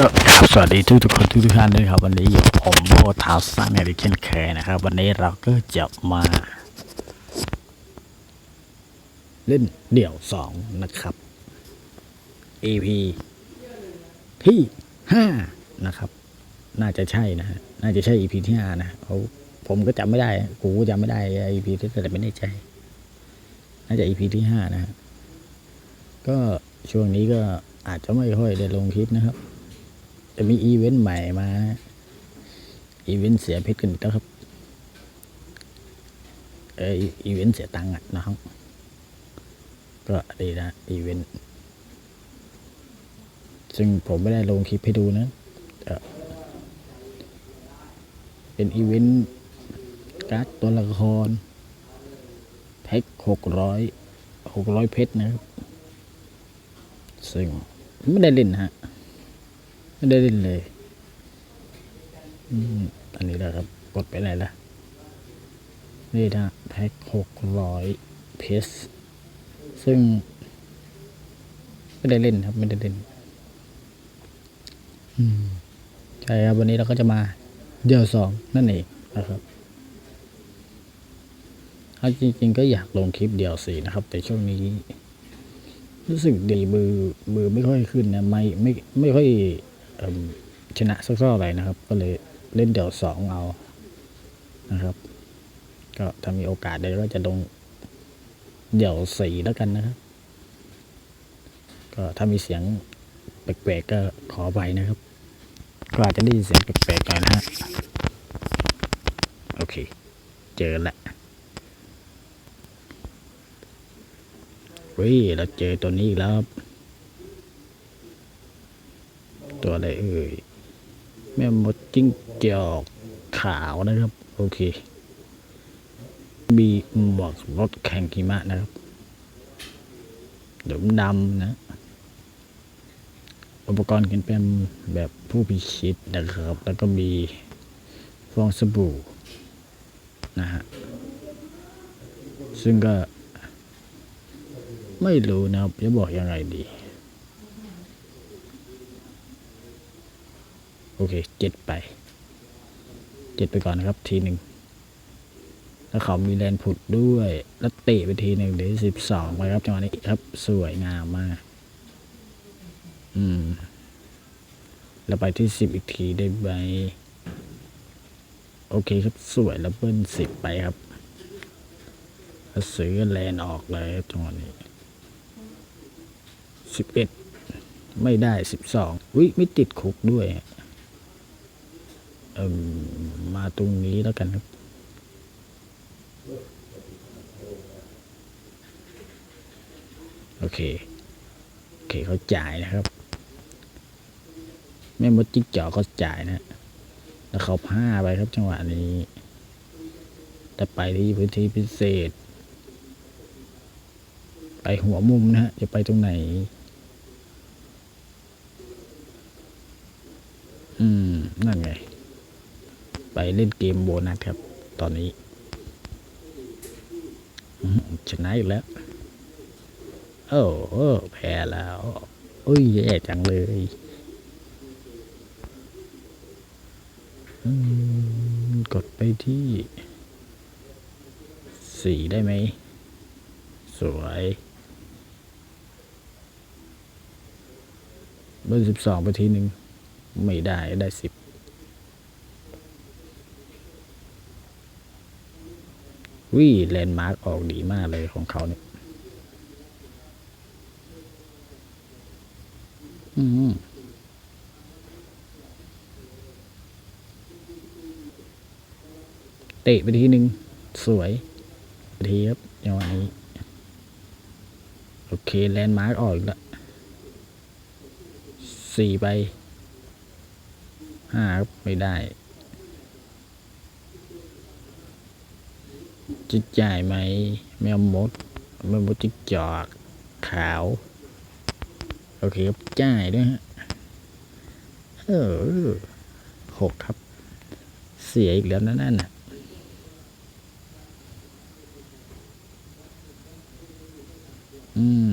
ก็ครับสวัสดีทุกทุกคนทุกทุกท่านด้วยครับ วันนี้อยู่ผมโบทาวซันในเช่นเคยนะครับ วันนี้เราก็จะมา เล่นเดี่ยวสองนะครับ EP ที่ห้านะครับ น่าจะใช่นะฮะน่าจะใช่ EP ที่ห้านะเขาผมก็จำไม่ได้กูก็จำไม่ได้ EP ที่แต่ไม่แน่ใจ น่าจะ EP ที่ห้านะฮะก็ช่วงนี้ก็อาจจะไม่ค่อยได้ลงคลิปนะครับ จะมีอีเวนต์ใหม่มาอีเวนต์เสียเพชรกันอีกแล้วครับ เอออีเวนต์เสียตังค์อะนะครับก็ดีนะอีเวนต์ซึ่งผมไม่ได้ลงคลิปให้ดูนะเป็นอีเวนต์การ์ดตัวละครแพ็คหกร้อยหกร้อยเพชรนะครับ ซึ่งไม่ได้เล่นนะฮะ ไม่ได้เล่นเลยอันนี้แหละครับ กดไปไหนละนี่นะแพ็คหกร้อยเพสซึ่ง ไม่ได้เล่นครับ ไม่ได้เล่นอืมใช่ครับ วันนี้เราก็จะมาเดี่ยวสองนั่นเองนะครับเอาจริงๆก็อยากลงคลิปเดี่ยวสี่นะครับ แต่ช่วงนี้ รู้สึกดีมือมือไม่ค่อยขึ้นนะ ไม่ไม่ไม่ค่อย ชนะสักเท่าไหร่นะครับ ก็เลยเล่นเดี่ยวสองเอานะครับ ก็ถ้ามีโอกาสเดี๋ยวก็จะลงเดี่ยวสี่แล้วกันนะครับ ก็ถ้ามีเสียงแปลกๆก็ขอไปนะครับ ก็อาจจะได้ยินเสียงแปลกๆหน่อยนะฮะโอเค เจอแล้วเฮ้ยเราเจอตัวนี้อีกแล้ว ตัวอะไรเอ่ย แม่มดจิ้งจอกขาวนะครับ โอเค มีหมวกรถแข่งหิมะนะครับดำดำนะ อุปกรณ์กินเป็นแบบผู้พิชิตนะครับ แล้วก็มีฟองสบู่นะฮะ ซึ่งก็ไม่รู้นะครับ จะบอกยังไงดี โอเคเจ็ดไปเจ็ดไปก่อนนะครับ ทีหนึ่งแล้วเขามีแลนผุดด้วย แล้วเตะไปทีหนึ่งเดี๋ยวสิบสองไปครับจังหวะนี้ครับ สวยงามมาก อืม แล้วไปที่สิบอีกทีได้ไหมโอเคครับสวยแล้วเบิ้ลสิบไปครับแล้วซื้อแลนออกเลยครับจังหวะนี้สิบเอ็ดไม่ได้สิบสองวิไม่ติดคุกด้วย เอมมาตรงนี้แล้วกันครับ โอเค โอเคเขาจ่ายนะครับ แม่มดจิ๊กจอกเขาจ่ายนะ แล้วเขาผ้าไปครับจังหวะนี้แต่ไปที่พื้นที่พิเศษ ไปหัวมุมนะฮะ จะไปตรงไหน อืม นั่นไง ไป เล่นเกมโบนัสครับ ตอนนี้ชนะอีกแล้ว โอ้โอ้แพ้แล้วโอ้ยแย่จังเลยกดไปที่สี่ได้ไหม สวยเบอร์สิบสองไปทีหนึ่งไม่ได้ได้สิบ วิ่แลนด์มาร์กออกดีมากเลยของเขาเนี่ยอืมเตะไปทีหนึ่งสวยไปทีครับจังหวะนี้ โอเค แลนด์มาร์กออกอีกแล้วสี่ไปห้าไม่ได้ จิจ่ายไหมแมวมดแมวมดจิกจอกขาว โอเคครับจ่ายด้วยฮะเออหกครับ เสียอีกแล้วนะนั่นน่ะอืม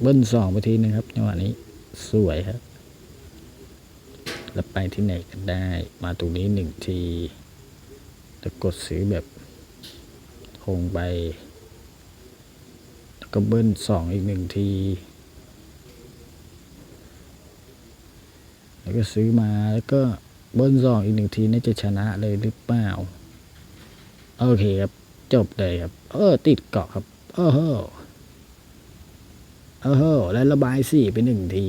เบิ้ลสองไปทีนึงครับจังหวะนี้ สวยครับ แล้วไปที่ไหนกันได้ มาตรงนี้หนึ่งที แล้วกดซื้อแบบคงไป แล้วก็เบิ้ลสองอีกหนึ่งที แล้วก็ซื้อมาแล้วก็เบิ้ลสองอีกหนึ่งทีน่าจะชนะเลยหรือเปล่า โอเคครับ จบเลยครับ เออ ติดเกาะครับโอ้โหโอ้โหแล้วระบายสี่ไปหนึ่งที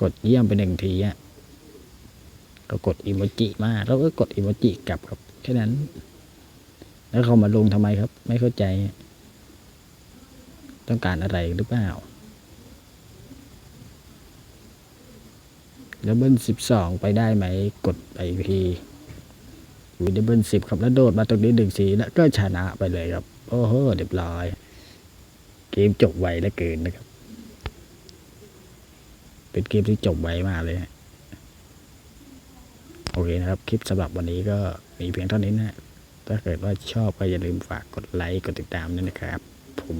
กดเยี่ยมไปหนึ่งทีอะ ก็กดอิโมจิมาแล้วก็กดอิโมจิกลับครับแค่นั้น แล้วเขามาลงทำไมครับ ไม่เข้าใจ ต้องการอะไรหรือเปล่าดับเบิลสิบสองไปได้ไหม กดไปอีกทีอยู่ดับเบิลสิบครับแล้วโดดมาตรงนี้หนึ่งสีแล้วก็ชนะไปเลยครับ โอ้โหเรียบร้อย เกมจบไวเหลือเกินนะครับ เป็นเกมที่จบไวมากเลยฮะ โอเคนะครับ คลิปสำหรับวันนี้ก็มีเพียงเท่านี้นะ ถ้าเกิดว่าชอบก็อย่าลืมฝากกดไลค์ กดติดตามด้วยนะครับ ผม